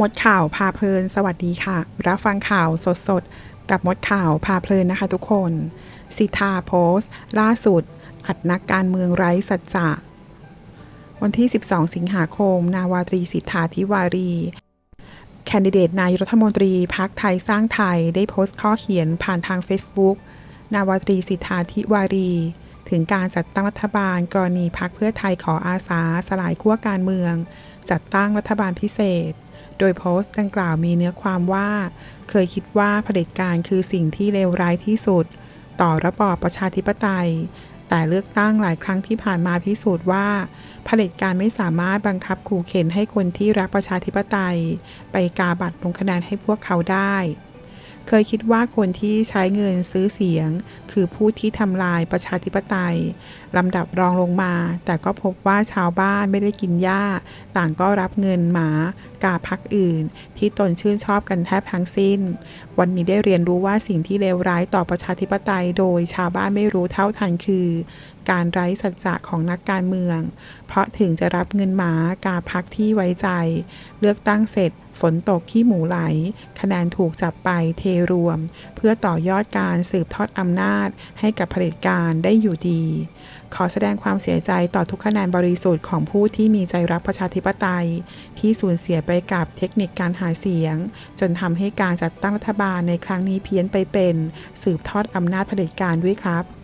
มดข่าวพาเพลิน สวัสดีค่ะ รับฟังข่าวสดๆกับมดข่าวพาเพลินนะคะทุกคน สิทธาโพสต์ ล่าสุด อัดนักการเมืองไร้สัจจะวันที่ 12 สิงหาคม นาวาตรีสิทธาธิวารี แคนดิเดตนายรัฐมนตรีพักไทยสร้างไทยได้โพสต์ข้อเขียนผ่านทาง Facebook นาวาตรีสิทธาธิวารี ถึงการจัดตั้งรัฐบาลกรณีพักเพื่อไทยขออาสาสลายขั้วการเมือง จัดตั้งรัฐบาลพิเศษ โดยโพสต์ดังกล่าวมีเนื้อความว่า เคยคิดว่าเผด็จการคือสิ่งที่เลวร้ายที่สุด ต่อระบอบประชาธิปไตย แต่เลือกตั้งหลายครั้งที่ผ่านมาพิสูจน์ว่าเผด็จการไม่สามารถบังคับขู่เข็นให้คนที่รักประชาธิปไตย ไปกาบัตรลงคะแนนให้พวกเขาได้ เคยคิดว่าคนที่ใช้เงินซื้อเสียง คือผู้ที่ทำลายประชาธิปไตยลำดับรองลงมา แต่ก็พบว่าชาวบ้านไม่ได้กินหญ้า ต่างก็รับเงินหมากาพักอื่น ที่ตนชื่นชอบกันแทบทั้งสิ้น วันนี้ได้เรียนรู้ว่าสิ่งที่เลวร้ายต่อประชาธิปไตย โดยชาวบ้านไม่รู้เท่าทันคือ การไร้สัจจะของนักการเมือง เพราะถึงจะรับเงินหมากาพักที่ไว้ใจ เลือกตั้งเสร็จฝนตกขี้หมูไหล คะแนนถูกจับไปเทรวม เพื่อต่อยอดการสืบทอดอำนาจ ให้กับเผด็จการได้อยู่ดี ขอแสดงความเสียใจต่อทุกคะแนนบริสุทธิ์ของผู้ที่มีใจรักประชาธิปไตย ที่สูญเสียไปกับเทคนิคการหาเสียง จนทำให้การจัดตั้งรัฐบาลในครั้งนี้เพี้ยนไปเป็น สืบทอดอำนาจเผด็จการด้วยครับ